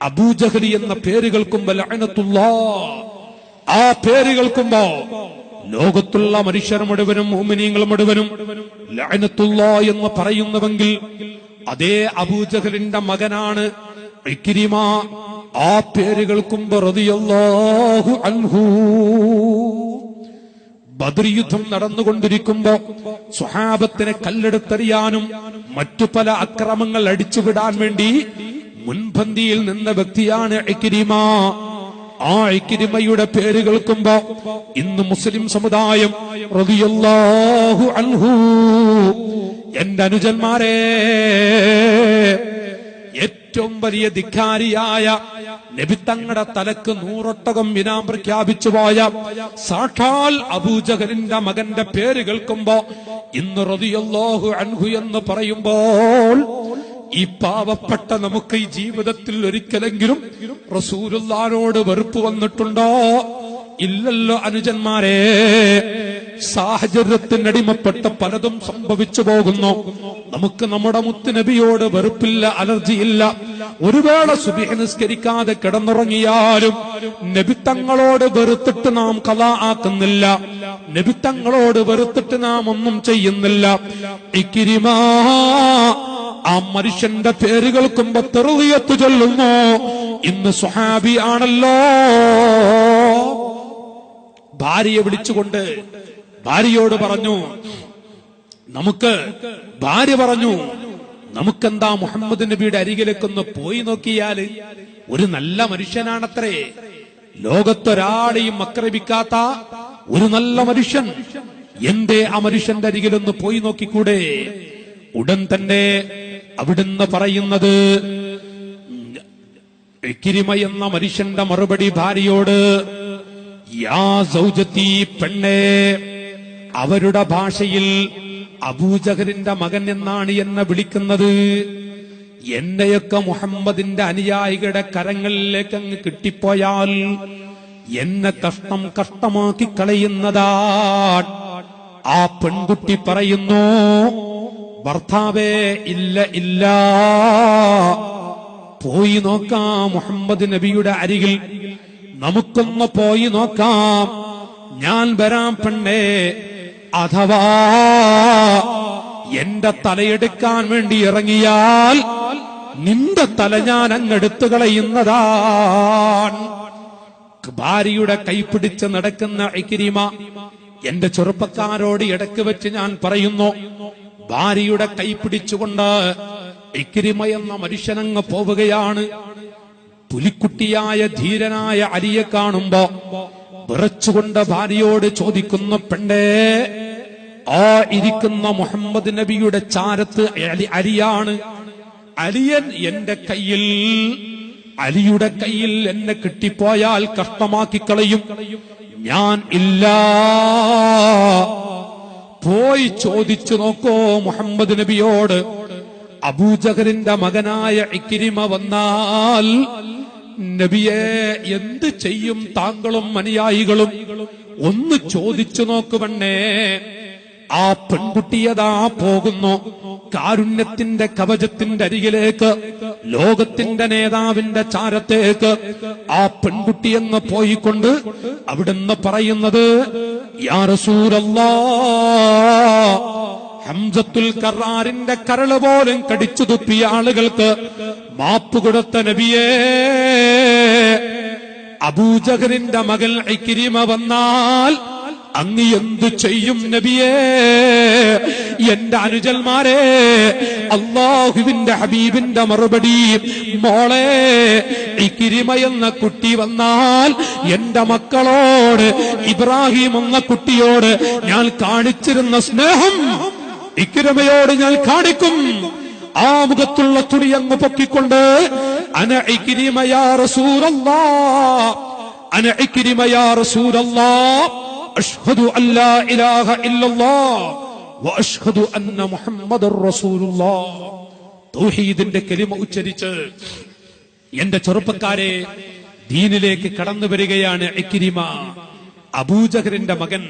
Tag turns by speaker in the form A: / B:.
A: അബൂജഹലി എന്ന പേര് കേൾക്കുമ്പോ ലഅനത്തുല്ലാ ആ പേര് കേൾക്കുമ്പോ ലോകത്തുള്ള മനുഷ്യർ മുഴുവനും മോമിനിയങ്ങൾ മുഴുവനും ലഅനത്തുള്ള എന്ന് പറയുന്നുവെങ്കിൽ അതേ അബൂജഹലിന്റെ മകനാണ് ആ പേര് കേൾക്കുമ്പോ റളിയല്ലാഹു അൻഹു. നടന്നുകൊണ്ടിരിക്കുമ്പോ സ്വഹാബത്തിനെ കല്ലെടുത്തെറിയാനും മറ്റു പല അക്രമങ്ങൾ അടിച്ചുവിടാൻ വേണ്ടി മുൻപന്തിയിൽ നിന്ന വ്യക്തിയാണ് ഇക്രിമ. ആ ഇക്രിമയുടെ പേര് കേൾക്കുമ്പോ ഇന്ന് മുസ്ലിം സമുദായം റളിയല്ലാഹു അൻഹു എന്റെ അനുജന്മാരെ ഏറ്റവും വലിയ ധിക്കാരിയായ നബിത്തങ്ങളുടെ തലക്ക് നൂറൊട്ടകം ഇനാം പ്രഖ്യാപിച്ചു പോയ സാക്ഷാൽ അബൂജഹലിന്റെ മകന്റെ പേര് കേൾക്കുമ്പോ ഇന്ന് റതിയല്ലാഹു അൻഹു എന്ന് പറയുമ്പോൾ ഈ പാവപ്പെട്ട നമുക്ക് ഈ ജീവിതത്തിൽ ഒരിക്കലെങ്കിലും റസൂലുള്ളാനോട് വെറുപ്പ് വന്നിട്ടുണ്ടോ? ഇല്ലല്ലോ അനുജന്മാരെ. സാഹചര്യത്തിനടിമപ്പെട്ട പലതും സംഭവിച്ചു പോകുന്നു. നമുക്ക് നമ്മുടെ മുത്തുനബിയോട് വെറുപ്പില്ല അലർജിയില്ല. ഒരു വേള സുബിഹ നിസ്കരിക്കാതെ കിടന്നുറങ്ങിയാലും നബിത്തങ്ങളോട് വെറുത്തിട്ട് നാം കഥ ആക്കുന്നില്ല. നബിത്തങ്ങളോട് വെറുത്തിട്ട് നാം ഒന്നും ചെയ്യുന്നില്ല. ഇക്കിരിമാ ആ മനുഷ്യന്റെ പേര് കേൾക്കുമ്പോ തെറുതിയത്ത് ചൊല്ലുന്നു ഇന്ന് സുഹാബി ആണല്ലോ. ഭാര്യയെ വിളിച്ചുകൊണ്ട് ഭാര്യയോട് പറഞ്ഞു നമുക്ക് ഭാര്യ പറഞ്ഞു നമുക്കെന്താ മുഹമ്മദ് നബിയുടെ അരികിലേക്കൊന്ന് പോയി നോക്കിയാൽ? ഒരു നല്ല മനുഷ്യനാണത്രേ. ലോകത്തൊരാളെയും അക്രമിക്കാത്ത ഒരു നല്ല മനുഷ്യൻ. എന്തേ ആ മനുഷ്യന്റെ അരികിലൊന്ന് പോയി നോക്കിക്കൂടെ? ഉടൻ തന്നെ അവിടുന്ന് പറയുന്നത് ഇക്കിരിമ എന്ന മനുഷ്യന്റെ മറുപടി ഭാര്യയോട് യാ സൗജത്തി പെണ്ണേ അവരുടെ ഭാഷയിൽ അബൂജഹലിന്റെ മകൻ എന്നാണ് എന്നെ വിളിക്കുന്നത്. എന്നെയൊക്കെ മുഹമ്മദിന്റെ അനുയായികളുടെ കരങ്ങളിലേക്ക് അങ്ങ് കിട്ടിപ്പോയാൽ എന്നെ കഷ്ടം കഷ്ടമാക്കി കളയുന്നതാ. ആ പെൺകുട്ടി പറയുന്നു ഭർത്താവേ ഇല്ല ഇല്ല. പോയി നോക്കാം മുഹമ്മദ് നബിയുടെ അരികിൽ. നമുക്കൊന്ന് പോയി നോക്കാം. ഞാൻ വരാം പെണ്ണേ. അഥവാ എന്റെ തലയെടുക്കാൻ വേണ്ടി ഇറങ്ങിയാൽ നിന്റെ തല ഞാൻ അങ്ങെടുത്തു കളയുന്നതാണ്. ഭാര്യയുടെ കൈപിടിച്ച് നടക്കുന്ന ഐക്കിരിമ എന്റെ ചെറുപ്പക്കാരോട് ഇടയ്ക്ക് വെച്ച് ഞാൻ പറയുന്നു ഭാര്യയുടെ കൈ പിടിച്ചുകൊണ്ട് ഇക്കിരിമ എന്ന മനുഷ്യനങ്ങ് പോവുകയാണ്. പുലിക്കുട്ടിയായ ധീരനായ അലിയെ കാണുമ്പോ വിറച്ചുകൊണ്ട് ഭാര്യയോട് ചോദിക്കുന്ന പെണ്ടേ ആ ഇരിക്കുന്ന മുഹമ്മദ് നബിയുടെ ചാരത്ത് അലി അലിയാണ്. അലിയൻ എന്റെ കയ്യിൽ അലിയുടെ കയ്യിൽ എന്നെ കിട്ടിപ്പോയാൽ കഷ്ടമാക്കി കളയും. ഞാൻ ഇല്ല. പോയി ചോദിച്ചു നോക്കോ മുഹമ്മദ് നബിയോട്. അബൂജഹലിന്റെ മകനായ ഇക്കിരിമ വന്നാൽ നബിയെ എന്ത് ചെയ്യും താങ്കളും അനുയായികളും? ഒന്ന് ചോദിച്ചു നോക്കുവണ്ണേ ആ പെൺകുട്ടിയതാ പോകുന്നു. കാരുണ്യത്തിന്റെ കവചത്തിന്റെ അരികിലേക്ക് ലോകത്തിന്റെ നേതാവിന്റെ ചാരത്തേക്ക് ആ പെൺകുട്ടിയെന്ന് പോയിക്കൊണ്ട് അവിടുന്ന് പറയുന്നത് ഹംസത്തുൽ കറാറിന്റെ കരൾ പോലും കടിച്ചു തുപ്പിയ ആളുകൾക്ക് മാപ്പ് കൊടുത്ത നബിയേ അബൂജഹറിന്റെ മകൾ ഐക്കിരിമ വന്നാൽ അങ്ങ് എന്തു ചെയ്യും നബിയേ? എന്റെ അനുജന്മാരെ അള്ളാഹുവിന്റെ ഹബീബിന്റെ മറുപടി മോളെ ഇക്കിരിമ എന്ന കുട്ടി വന്നാൽ എന്റെ മക്കളോട് ഇബ്രാഹിം എന്ന കുട്ടിയോട് ഞാൻ കാണിച്ചിരുന്ന സ്നേഹം ഇക്കിരമയോട് ഞാൻ കാണിക്കും. ആ മുഖത്തുള്ള തുണി അങ്ങ് പൊക്കിക്കൊണ്ട് അന ഇക്കിരിമയാ റസൂലല്ലാ അന ഇക്കിരിമയാ റസൂലല്ലാ അഷ്ഹദു അല്ലാ ഇലാഹ ഇല്ലല്ലാഹ് വഅഷ്ഹദു അന്ന മുഹമ്മദർ റസൂലുള്ളാഹ് കലിമ ഉച്ചരിച്ച് എന്റെ ചെറുപ്പക്കാരെ ദീനിലേക്ക് കടന്നു വരികയാണ് ഇക്കിരിമ അബൂജഹറിന്റെ മകൻ